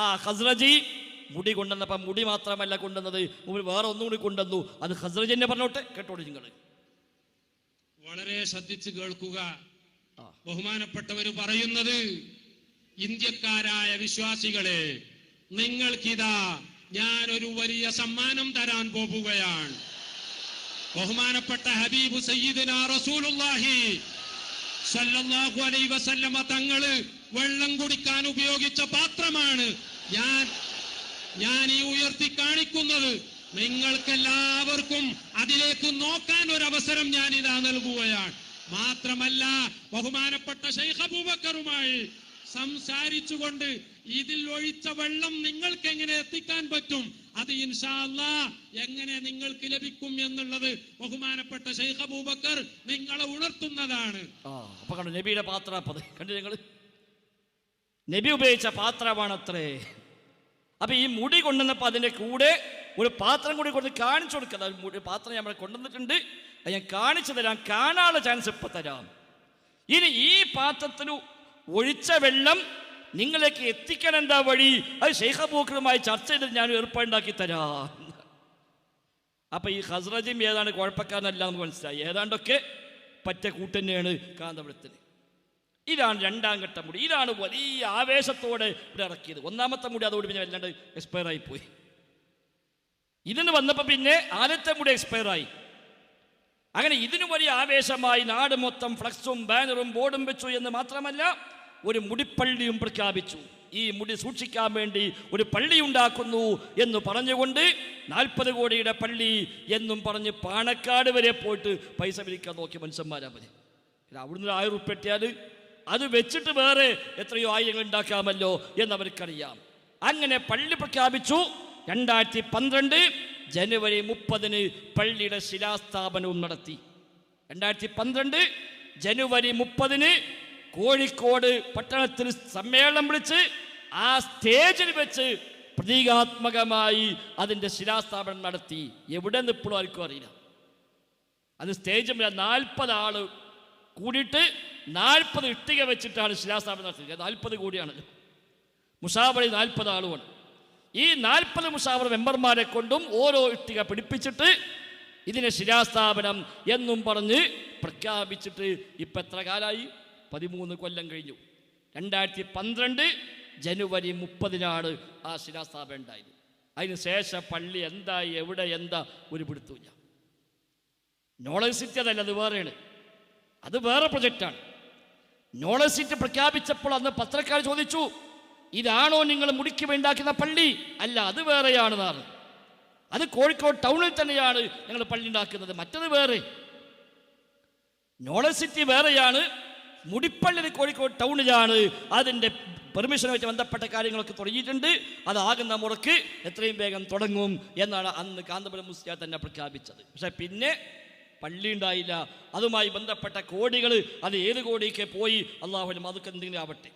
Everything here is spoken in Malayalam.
ആ ഹസ്രജി മുടി കൊണ്ടുവന്നപ്പം മുടി മാത്രമല്ല കൊണ്ടുവന്നത്. വേറെ ഒന്നും കൂടി കൊണ്ടുവന്നു. അത് ഹസ്രജി എന്നെ പറഞ്ഞോട്ടെ? കേട്ടോളൂ നിങ്ങൾ. വളരെ ശ്രദ്ധിച്ച് കേൾക്കുക. ബഹുമാനപ്പെട്ടവർ പറയുന്നത് ഇന്ത്യക്കാരായ വിശ്വാസികളെ നിങ്ങൾക്കിതാ ഞാൻ ഒരു വലിയ സമ്മാനം തരാൻ പോകുകയാണ് ബഹുമാനപ്പെട്ട ഹബീബ് സയ്യിദിന റസൂലുള്ളാഹി സല്ലല്ലാഹു തങ്ങൾ വെള്ളം കുടിക്കാൻ ഉപയോഗിച്ച പാത്രമാണ്. ഞാൻ ഞാൻ ഈ ഉയർത്തി കാണിക്കുന്നത് നിങ്ങൾക്കെല്ലാവർക്കും അതിലേക്ക് നോക്കാൻ ഒരു അവസരം ഞാൻ ഇതാ നൽകുകയാണ്. മാത്രമല്ല ബഹുമാനപ്പെട്ട ഷെയ്ഖ് അബൂബക്കറുമായി സംസാരിച്ചുകൊണ്ട് ഇതിൽ ഒഴിച്ച വെള്ളം നിങ്ങൾക്ക് എങ്ങനെ എത്തിക്കാൻ പറ്റും? അത് ഇൻഷാ അല്ലാ എങ്ങനെ നിങ്ങൾക്ക് ലഭിക്കും എന്നുള്ളത് ബഹുമാനപ്പെട്ട ഷെയ്ഖ് അബൂബക്കർ നിങ്ങളെ ഉണർത്തുന്നതാണ്. നബിയുടെ പാത്ര നിങ്ങൾ നബി ഉപയോഗിച്ച പാത്രമാണത്രേ. അപ്പൊ ഈ മുടി കൊണ്ടുവന്നപ്പോൾ അതിന്റെ കൂടെ ഒരു പാത്രം കൂടി കൊണ്ട് കാണിച്ചു കൊടുക്കുക. പാത്രം നമ്മൾ കൊണ്ടുവന്നിട്ടുണ്ട്. അത് ഞാൻ കാണിച്ചു തരാം. കാണാനുള്ള ചാൻസ് ഇപ്പൊ തരാം. ഇനി ഈ പാത്രത്തിൽ ഒഴിച്ച വെള്ളം നിങ്ങളിലേക്ക് എത്തിക്കാൻ എന്താ വഴി? അത് ശേഖബൂക്കറുമായി ചർച്ച ചെയ്തിട്ട് ഞാൻ ഏർപ്പാടുണ്ടാക്കി തരാം. അപ്പൊ ഈ ഹസ്രജും ഏതാണ്ട് കുഴപ്പക്കാരനല്ല എന്ന് മനസ്സിലായി. ഏതാണ്ടൊക്കെ പറ്റ കൂട്ടന്നെയാണ് കാന്തപുരത്തിന്. ഇതാണ് രണ്ടാം ഘട്ടം മുടി. ഇതാണ് വലിയ ആവേശത്തോടെ ഇവിടെ ഇറക്കിയത്. ഒന്നാമത്തെ മുടി അതോട് പിന്നെ വല്ലാണ്ട് എക്സ്പയർ ആയി പോയി. ഇതിന് വന്നപ്പോൾ പിന്നെ ആദ്യത്തെ മുടി എക്സ്പയർ ആയി. അങ്ങനെ ഇതിനു വലിയ ആവേശമായി നാട് മൊത്തം ഫ്ലക്സും ബാനറും ബോർഡും വെച്ചു എന്ന് മാത്രമല്ല ഒരു മുടിപ്പള്ളിയും പ്രഖ്യാപിച്ചു. ഈ മുടി സൂക്ഷിക്കാൻ വേണ്ടി ഒരു പള്ളി ഉണ്ടാക്കുന്നു എന്ന് പറഞ്ഞുകൊണ്ട് നാൽപ്പത് കോടിയുടെ പള്ളി എന്നും പറഞ്ഞ് പാണക്കാട് വരെ പോയിട്ട് പൈസ പിരിക്കാൻ നോക്കി മനുഷ്യന്മാരാ മതി അവിടുന്ന് ആയിരം ഉറുപ്പ് എത്തിയാൽ അത് വെച്ചിട്ട് വേറെ എത്രയോ ആയിരങ്ങൾ ഉണ്ടാക്കാമല്ലോ എന്ന് അവർക്കറിയാം അങ്ങനെ പള്ളി പ്രഖ്യാപിച്ചു. രണ്ടായിരത്തി പന്ത്രണ്ട് ജനുവരി മുപ്പതിന് പള്ളിയുടെ ശിലാസ്ഥാപനവും നടത്തി. രണ്ടായിരത്തി പന്ത്രണ്ട് ജനുവരി മുപ്പതിന് കോഴിക്കോട് പട്ടണത്തിൽ സമ്മേളനം വിളിച്ച് ആ സ്റ്റേജിൽ വെച്ച് പ്രതീകാത്മകമായി അതിന്റെ ശിലാസ്ഥാപനം നടത്തി. എവിടെ നിന്ന് ഇപ്പോഴും ആർക്കും അറിയില്ല. അത് സ്റ്റേജ് നാൽപ്പത് ആൾ കൂടിയിട്ട് നാൽപ്പത് ഇഷ്ടിക വെച്ചിട്ടാണ് ശിലാസ്ഥാപനം നടത്തിയത്. നാൽപ്പത് കൂടിയാണ്. മുഷാവറി നാൽപ്പത് ആളുമാണ്. ഈ നാൽപ്പത് മുഷാവർ മെമ്പർമാരെ കൊണ്ടും ഓരോ ഇഷ്ടിക പിടിപ്പിച്ചിട്ട് ഇതിനെ ശിലാസ്ഥാപനം എന്നും പറഞ്ഞ് പ്രഖ്യാപിച്ചിട്ട് ഇപ്പം എത്ര കാലമായി പതിമൂന്ന് കൊല്ലം കഴിഞ്ഞു. രണ്ടായിരത്തി പന്ത്രണ്ട് ജനുവരി മുപ്പതിനാണ് ആ ശിലാസ്ഥാപനം ഉണ്ടായത്. അതിനുശേഷം പള്ളി എന്തായി എവിടെ എന്താ ഒരു പിടുത്തൂല്ല നോളജ് സിറ്റി അതല്ല അത് വേറെയാണ്. അത് വേറെ പ്രൊജക്റ്റാണ് നോളജ് സിറ്റി പ്രഖ്യാപിച്ചപ്പോൾ അന്ന് പത്രക്കാർ ചോദിച്ചു ഇതാണോ നിങ്ങൾ മുടിക്ക് വേണ്ടാക്കുന്ന പള്ളി? അല്ല അത് വേറെയാണ് നാറ് അത് കോഴിക്കോട് ടൗണിൽ തന്നെയാണ് ഞങ്ങൾ പള്ളി ഉണ്ടാക്കുന്നത്. മറ്റത് വേറെ. നോളജ് സിറ്റി വേറെയാണ്. മുടിപ്പള്ളി കോഴിക്കോട് ടൗണിലാണ് അതിന്റെ പെർമിഷനുമായിട്ട് ബന്ധപ്പെട്ട കാര്യങ്ങളൊക്കെ തുടങ്ങിയിട്ടുണ്ട്. അതാകുന്ന മുറക്ക് എത്രയും വേഗം തുടങ്ങും എന്നാണ് അന്ന് കാന്തപുരം മുസ്ലിയാർ തന്നെ പ്രഖ്യാപിച്ചത്. പക്ഷേ പിന്നെ പള്ളി ഉണ്ടായില്ല. അതുമായി ബന്ധപ്പെട്ട കോടികൾ അത് ഏത് കോടിയൊക്കെ പോയി? അള്ളാഹുലും അതൊക്കെ എന്തെങ്കിലും ആവട്ടെ.